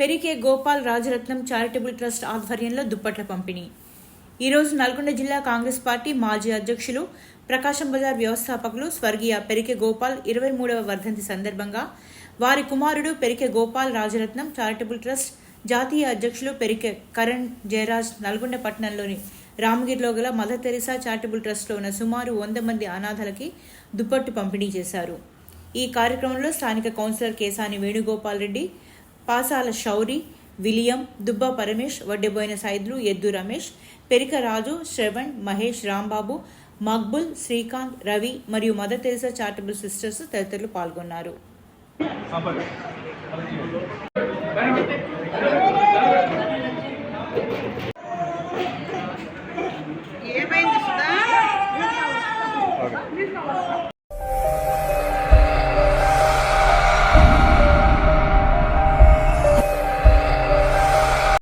పెరికే Gopal Rajaratnam charitable trust ఆధ్వర్యంలో దుప్పట్ల పంపిణీ. ఈరోజు నల్గొండ జిల్లా కాంగ్రెస్ పార్టీ మాజీ అధ్యక్షులు ప్రకాశం బజార్ వ్యవస్థాపకులు స్వర్గీయ పెరికే గోపాల్ ఇరవై మూడవ వర్ధంతి సందర్భంగా వారి కుమారుడు పెరికే గోపాల్ రాజరత్నం చారిటబుల్ ట్రస్ట్ జాతీయ అధ్యక్షులు పెరికే కరణ్ జయరాజ్ నల్గొండ పట్టణంలోని రామగిరిలో గల మదర్ తెరిసా చారిటబుల్ ట్రస్ట్లో ఉన్న సుమారు వంద మంది అనాథలకి దుప్పట్టు పంపిణీ చేశారు. ఈ కార్యక్రమంలో స్థానిక కౌన్సిలర్ కేసాని వేణుగోపాల్ రెడ్డి పాసాల శౌరి విలియం దుబ్బా పరమేష్ వడ్డెబోయిన సైద్లు ఎద్దు రమేష్ పెరిక రాజు శ్రవణ్ మహేష్ రాంబాబు మక్బుల్ శ్రీకాంత్ రవి మరియు మదర్ తెరిసా చారిటబుల్ సిస్టర్స్ తదితరులు పాల్గొన్నారు.